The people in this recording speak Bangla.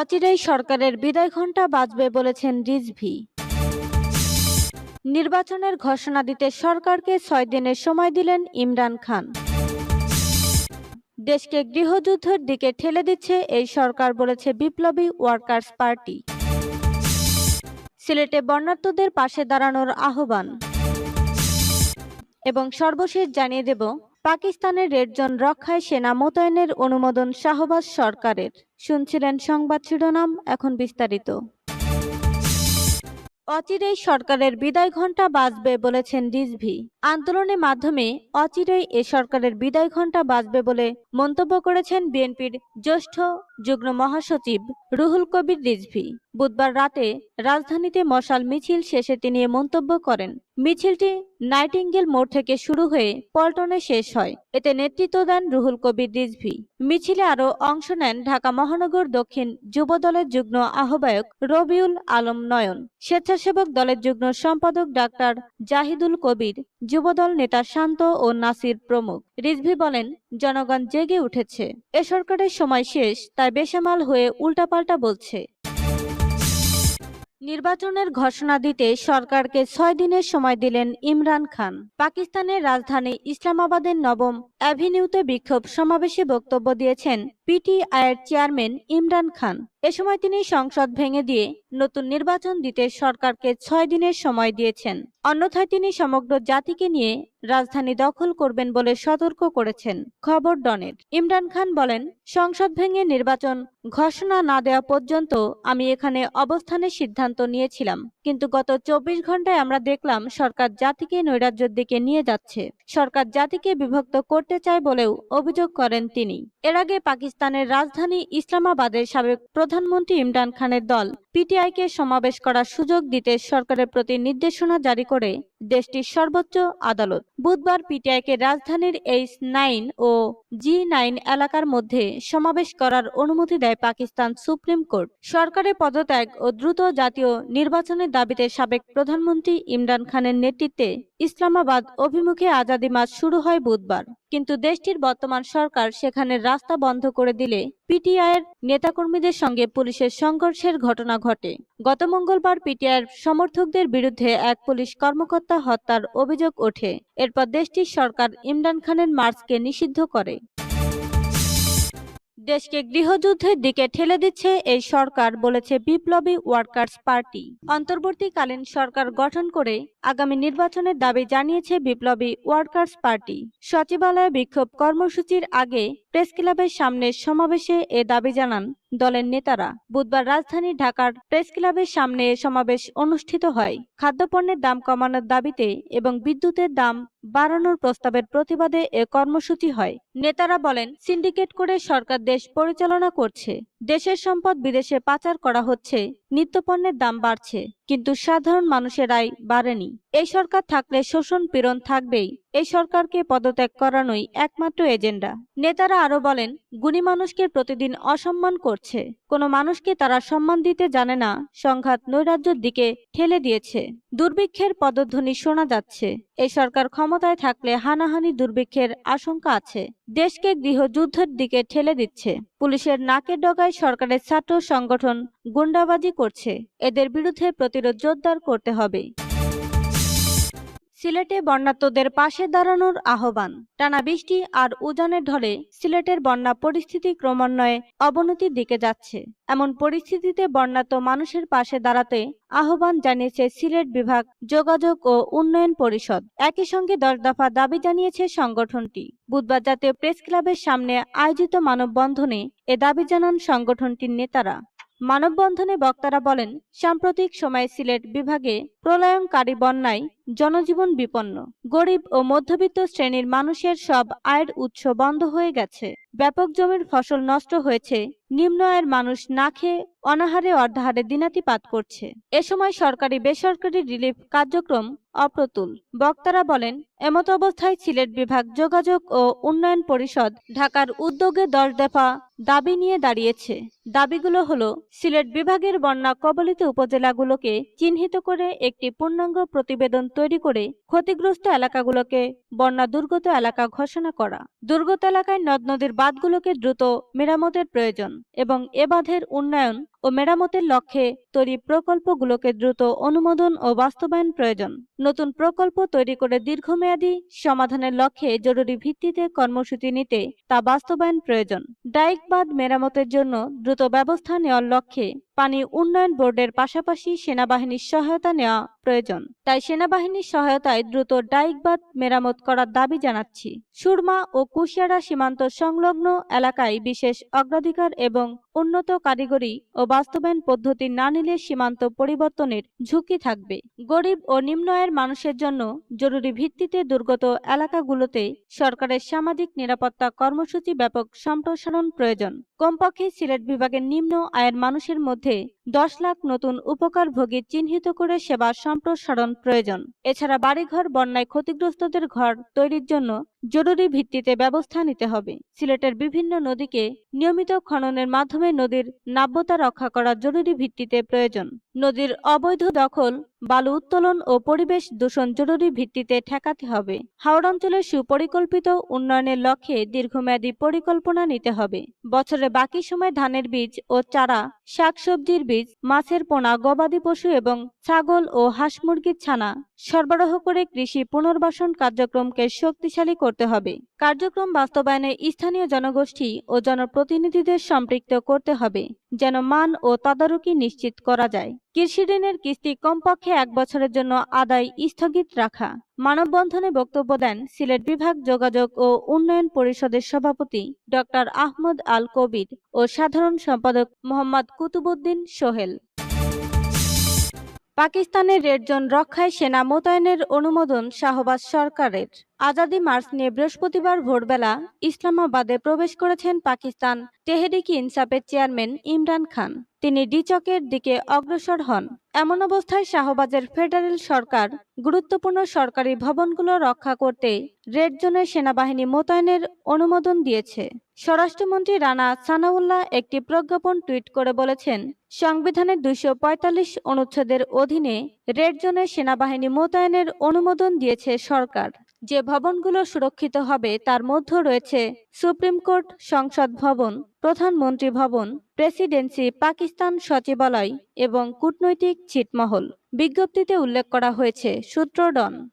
অচিরেই সরকারের বিদায় ঘণ্টা বাজবে বলেছেন রিজভি। নির্বাচনের ঘোষণা দিতে সরকারকে ছয় দিনের সময় দিলেন ইমরান খান। দেশকে গৃহযুদ্ধের দিকে ঠেলে দিচ্ছে এই সরকার বলেছে বিপ্লবী ওয়ার্কার্স পার্টি। সিলেটে বর্ণাঢ্যদের পাশে দাঁড়ানোর আহ্বান। এবং সর্বশেষ জানিয়ে দেব পাকিস্তানের রেড জোন রক্ষায় সেনা মোতায়েনের অনুমোদন শাহবাজ সরকারের। শুনছিলেন সংবাদ শিরোনাম, এখন বিস্তারিত। অচিরেই সরকারের বিদায় ঘণ্টা বাজবে বলেছেন রিজভি। আন্দোলনের মাধ্যমে অচিরেই এ সরকারের বিদায় ঘণ্টা বাজবে বলে মন্তব্য করেছেন বিএনপির জ্যেষ্ঠ যুগ্ম মহাসচিব রুহুল কবির রিজভি। বুধবার রাতে রাজধানীতে মশাল মিছিল শেষে তিনি মন্তব্য করেন। মিছিলটি নাইটিঙ্গেল মোড় থেকে শুরু হয়ে পল্টনে শেষ হয়। এতে নেতৃত্ব দেন রুহুল কবির রিজভি। মিছিলে আরও অংশ নেন ঢাকা মহানগর দক্ষিণ যুব দলের যুগ্ম আহ্বায়ক রবিউল আলম নয়ন। স্বেচ্ছাসেবক দলের যুগ্ম সম্পাদক ডাক্তার জাহিদুল কবির, যুবদল নেতা শান্ত ও নাসির প্রমুখ। রিজভি বলেন জনগণ জেগে উঠেছে। এ সরকারের সময় শেষ, তাই বেসামাল হয়ে উল্টাপাল্টা বলছে। নির্বাচনের ঘোষণা দিতে সরকারকে ছয় দিনের সময় দিলেন ইমরান খান। পাকিস্তানের রাজধানী ইসলামাবাদের নবম অ্যাভিনিউতে বিক্ষোভ সমাবেশে বক্তব্য দিয়েছেন পিটিআইয়ের চেয়ারম্যান ইমরান খান। এ সময় তিনি সংসদ ভেঙে দিয়ে নতুন নির্বাচন দিতে সরকারকে ছয় দিনের সময় দিয়েছেন। অন্যথায় তিনি সমগ্র জাতিকে নিয়ে রাজধানী দখল করবেন বলে সতর্ক করেছেন খবর ডনের। ইমরান খান বলেন, সংসদ ভেঙে নির্বাচন ঘোষণা না দেওয়া পর্যন্ত আমি এখানে অবস্থানের সিদ্ধান্ত নিয়েছিলাম। কিন্তু গত চব্বিশ ঘন্টায় আমরা দেখলাম সরকার জাতিকে নৈরাজ্যের দিকে নিয়ে যাচ্ছে। সরকার জাতিকে বিভক্ত করতে চায় বলেও অভিযোগ করেন তিনি। এর আগে পাকিস্তানের রাজধানী ইসলামাবাদের সাবেক প্রধানমন্ত্রী ইমরান খানের দল পিটিআইকে সমাবেশ করার সুযোগ দিতে সরকারের প্রতি নির্দেশনা জারি করে। দেশটির সর্বোচ্চ আদালত। বুধবার পিটিআইকে রাজধানীর এইচ নাইন ও জি নাইন এলাকার মধ্যে সমাবেশ করার অনুমতি দেয় পাকিস্তান সুপ্রিম কোর্ট। সরকারের পদত্যাগ ও দ্রুত জাতীয় নির্বাচনের দাবিতে সাবেক প্রধানমন্ত্রী ইমরান খানের নেতৃত্বে ইসলামাবাদ অভিমুখে আজাদি মাস শুরু হয় বুধবার। কিন্তু দেশটির বর্তমান সরকার সেখানে রাস্তা বন্ধ করে দিলে পিটিআইয়ের নেতাকর্মীদের সঙ্গে পুলিশের সংঘর্ষের ঘটনা ঘটে। গত মঙ্গলবার পিটিআইয়ের সমর্থকদের বিরুদ্ধে এক পুলিশ কর্মকর্তা হত্যার অভিযোগ ওঠে। এরপর দেশটির সরকার ইমরান খানের মার্চকে নিষিদ্ধ করে। দেশকে গৃহযুদ্ধের দিকে ঠেলে দিচ্ছে এই সরকার, বলেছে বিপ্লবী ওয়ার্কার্স পার্টি। অন্তর্বর্তীকালীন সরকার গঠন করে আগামী নির্বাচনের দাবি জানিয়েছে বিপ্লবী ওয়ার্কার্স পার্টি। সচিবালয়ে বিক্ষোভ কর্মসূচির আগে প্রেস ক্লাবের সামনে সমাবেশে এ দাবি জানান। দলের নেতারা বুধবার রাজধানী ঢাকার প্রেস ক্লাবের সামনে সমাবেশ অনুষ্ঠিত হয়। খাদ্যপণ্যের দাম কমানোর দাবিতে এবং বিদ্যুতের দাম বাড়ানোর প্রস্তাবের প্রতিবাদে এ কর্মসূচি হয়। নেতারা বলেন, সিন্ডিকেট করে সরকার দেশ পরিচালনা করছে। দেশের সম্পদ বিদেশে পাচার করা হচ্ছে, নিত্যপণ্যের দাম বাড়ছে, কিন্তু সাধারণ মানুষের আয় বাড়েনি। এই সরকার থাকলে শোষণ পীড়ন থাকবেই। এই সরকারকে পদত্যাগ করানোই একমাত্র এজেন্ডা। নেতারা আরও বলেন, গুণী মানুষকে প্রতিদিন অসম্মান করছে। কোনো মানুষকে তারা সম্মান দিতে জানে না, সংঘাত নৈরাজ্যের দিকে ঠেলে দিয়েছে। দুর্ভিক্ষের পদধ্বনি শোনা যাচ্ছে। এই সরকার ক্ষমতায় থাকলে হানাহানি দুর্ভিক্ষের আশঙ্কা আছে। দেশকে গৃহযুদ্ধের দিকে ঠেলে দিচ্ছে। পুলিশের নাকের ডগায় সরকারের ছাত্র সংগঠন গুন্ডাবাজি করছে। এদের বিরুদ্ধে প্রতিরোধ জোরদার করতে হবে। সিলেটে বন্যাত্মদের পাশে দাঁড়ানোর আহ্বান। টানা বৃষ্টি আর উজানের ঢলে সিলেটের বন্যা পরিস্থিতি ক্রমান্বয়ে অবনতির দিকে যাচ্ছে। এমন পরিস্থিতিতে বন্যাত্ম মানুষের পাশে দাঁড়াতে আহ্বান জানিয়েছে সিলেট বিভাগ যোগাযোগ ও উন্নয়ন পরিষদ। একই সঙ্গে দশ দফা দাবি জানিয়েছে সংগঠনটি। বুধবার জাতীয় প্রেস ক্লাবের সামনে আয়োজিত মানববন্ধনে এ দাবি জানান সংগঠনটির নেতারা। মানববন্ধনে বক্তারা বলেন, সাম্প্রতিক সময়ে সিলেট বিভাগে প্রলয়ঙ্কারী বন্যায় জনজীবন বিপন্ন। গরিব ও মধ্যবিত্ত শ্রেণির মানুষের সব আয়ের উৎস বন্ধ হয়ে গেছে। ব্যাপক জমির ফসল নষ্ট হয়েছে। নিম্ন আয়ের মানুষ না খেয়ে অনাহারে অর্ধাহারে দিনাতিপাত করছে। এ সময় সরকারি বেসরকারি রিলিফ কার্যক্রম অপ্রতুল। বক্তারা বলেন, এমত অবস্থায় সিলেট বিভাগ যোগাযোগ ও উন্নয়ন পরিষদ ঢাকার উদ্যোগে দশ দফা দাবি নিয়ে দাঁড়িয়েছে। দাবিগুলো হলো, সিলেট বিভাগের বন্যা কবলিত উপজেলাগুলোকে চিহ্নিত করে একটি পূর্ণাঙ্গ প্রতিবেদন তৈরি করে ক্ষতিগ্রস্ত এলাকাগুলোকে বন্যা দুর্গত এলাকা ঘোষণা করা। দুর্গত এলাকায় নদ নদীর বাঁধগুলোকে দ্রুত মেরামতের প্রয়োজন এবং এ বাঁধের উন্নয়ন ও মেরামতের লক্ষ্যে তৈরি প্রকল্পগুলোকে দ্রুত অনুমোদন ও বাস্তবায়ন প্রয়োজন। নতুন প্রকল্প তৈরি করে দীর্ঘমেয়াদী সমাধানের লক্ষ্যে জরুরি ভিত্তিতে কর্মসূচি নিতে তা বাস্তবায়ন প্রয়োজন। ডাইক বাঁধ মেরামতের জন্য দ্রুত ব্যবস্থা নেওয়ার লক্ষ্যে পানি উন্নয়ন বোর্ডের পাশাপাশি সেনাবাহিনীর সহায়তা নেওয়া প্রয়োজন। তাই সেনাবাহিনীর সহায়তায় দ্রুত ডাইক বাঁধ মেরামত করার দাবি জানাচ্ছি। সুরমা ও কুশিয়ারা সীমান্ত সংলগ্ন এলাকায় বিশেষ অগ্রাধিকার এবং উন্নত কারিগরি ও বাস্তবায়ন পদ্ধতি না নিলে সীমান্ত পরিবর্তনের ঝুঁকি থাকবে। গরিব ও নিম্ন আয়ের মানুষের জন্য জরুরি ভিত্তিতে দুর্গত এলাকাগুলোতে সরকারের সামাজিক নিরাপত্তা কর্মসূচি ব্যাপক সম্প্রসারণ প্রয়োজন। কমপক্ষে সিলেট বিভাগের নিম্ন আয়ের মানুষের মধ্যে দশ লাখ নতুন উপকারভোগী চিহ্নিত করে সেবা সম্প্রসারণ প্রয়োজন। এছাড়া বাড়িঘর, বন্যায় ক্ষতিগ্রস্তদের ঘর তৈরির জন্য জরুরি ভিত্তিতে ব্যবস্থা নিতে হবে। সিলেটের বিভিন্ন নদীকে নিয়মিত খননের মাধ্যমে নদীর নাব্যতা রক্ষা করা জরুরি ভিত্তিতে প্রয়োজন। নদীর অবৈধ দখল, বালু উত্তোলন ও পরিবেশ দূষণ জরুরি ভিত্তিতে ঠেকাতে হবে। হাওড় অঞ্চলের সুপরিকল্পিত উন্নয়নের লক্ষ্যে দীর্ঘমেয়াদী পরিকল্পনা নিতে হবে। বছরে বাকি সময় ধানের বীজ ও চারা, শাকসবজির বীজ, মাছের পোনা, গবাদি পশু এবং ছাগল ও হাঁস মুরগির ছানা সরবরাহ করে কৃষি পুনর্বাসন কার্যক্রমকে শক্তিশালী করতে হবে। কার্যক্রম বাস্তবায়নে স্থানীয় জনগোষ্ঠী ও জনপ্রতিনিধিদের সম্পৃক্ত করতে হবে, যেন মান ও তদারকি নিশ্চিত করা যায়। কৃষি ঋণের কিস্তি কমপক্ষে এক বছরের জন্য আদায় স্থগিত রাখা। মানববন্ধনে বক্তব্য দেন সিলেট বিভাগ যোগাযোগ ও উন্নয়ন পরিষদের সভাপতি ডক্টর আহমদ আল কবির ও সাধারণ সম্পাদক মোহাম্মদ কুতুবুদ্দিন সোহেল। পাকিস্তানের রেড জোন রক্ষায় সেনা মোতায়েনের অনুমোদন শাহবাজ সরকারের। আজাদি মার্চ নিয়ে বৃহস্পতিবার ভোরবেলা ইসলামাবাদে প্রবেশ করেছেন পাকিস্তান তেহরিক ইনসাফের চেয়ারম্যান ইমরান খান। তিনি ডিচকের দিকে অগ্রসর হন। এমন অবস্থায় শাহবাজের ফেডারেল সরকার গুরুত্বপূর্ণ সরকারি ভবনগুলো রক্ষা করতে রেড জোনের সেনাবাহিনী মোতায়েনের অনুমোদন দিয়েছে। স্বরাষ্ট্রমন্ত্রী রানা সানাউল্লাহ একটি প্রজ্ঞাপন টুইট করে বলেছেন, সংবিধানের দুইশো পঁয়তাল্লিশ অনুচ্ছেদের অধীনে রেড জোনের সেনাবাহিনী মোতায়েনের অনুমোদন দিয়েছে সরকার। যে ভবনগুলো সুরক্ষিত হবে তার মধ্যে রয়েছে সুপ্রিম কোর্ট, সংসদ ভবন, প্রধানমন্ত্রী ভবন, প্রেসিডেন্সি, পাকিস্তান সচিবালয় এবং কূটনৈতিক ছিটমহল। বিজ্ঞপ্তিতে উল্লেখ করা হয়েছে, সূত্র ডন।